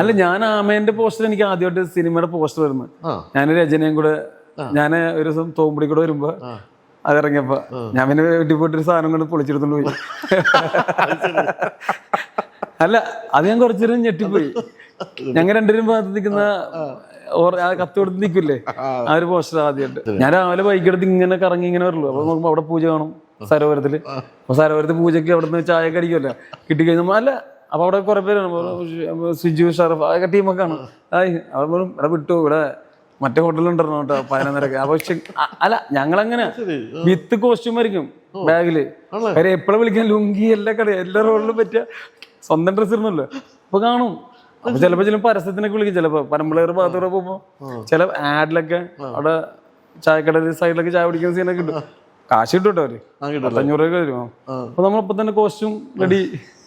അല്ല ഞാൻ ആമേന്റെ പോസ്റ്റർ എനിക്ക് ആദ്യമായിട്ട് സിനിമയുടെ പോസ്റ്റർ വരുന്നത്. ഞാൻ രചനയും കൂടെ ഞാൻ ഒരു ദിവസം തോമ്പടി കൂടെ വരുമ്പോ അതിറങ്ങിയപ്പോ ഞാൻ പിന്നെ വീട്ടിൽ പോയിട്ട് ഒരു സാധനം കൊണ്ട് പൊളിച്ചെടുത്തോണ്ട് പോയി. അല്ല അത് ഞാൻ കുറച്ചേരം ഞെട്ടിപ്പോയി. ഞങ്ങൾ രണ്ടുപേരും ഭാഗത്ത് നിൽക്കുന്ന കത്ത് കൊടുത്ത് നിൽക്കില്ലേ? ആ. ഒരു പോസ്റ്റർ ആദ്യമായിട്ട്. ഞാൻ രാവിലെ ബൈക്ക് എടുത്ത് ഇങ്ങനെ കറങ്ങി ഇങ്ങനെ വരുള്ളൂ. അപ്പൊ നോക്കുമ്പോ അവിടെ പൂജ കാണും സരോവരത്തിൽ. അപ്പൊ സരോവരത്തിൽ പൂജയ്ക്ക് അവിടെ നിന്ന് ചായ കടിക്കുമല്ലോ കിട്ടിക്കഴിഞ്ഞാൽ അല്ല അപ്പൊ അവിടെ കുറെ പേരാണ് സിജു ഷറഫ് അതൊക്കെ ടീമൊക്കെ ആണ് ആയി അവിടെ പോലും ഇവിടെ വിട്ടു. ഇവിടെ മറ്റേ ഹോട്ടലുണ്ടായിരുന്നു കേട്ടോ പതിനൊന്നരക്ക്. അപ്പൊ പക്ഷെ അല്ല ഞങ്ങളങ്ങനെ വിത്ത് കോസ്റ്റ്യൂം ആയിരിക്കും ബാഗിൽ. കാര്യം എപ്പോഴും വിളിക്കാൻ? ലുങ്കി എല്ലാ കട എല്ലാ റോഡിലും പറ്റിയ സ്വന്തം ഡ്രസ് ഇരുന്നല്ലോ അപ്പൊ കാണും. അപ്പൊ ചിലപ്പോ ചില പരസ്യത്തിനൊക്കെ വിളിക്കും. ചിലപ്പോ പരമ്പളയർ ഭാഗത്തൂടെ പോകുമ്പോ ചില ആഡിലൊക്കെ അവിടെ ചായക്കട സൈഡിലൊക്കെ ചായ പിടിക്കുന്ന സീനൊക്കെ കിട്ടും കാശ് കിട്ടും കേട്ടോ അവർ. അഞ്ഞൂറ് രൂപ തരും അപ്പൊ നമ്മളപ്പോ തന്നെ കോസ്റ്റ്യൂം റെഡി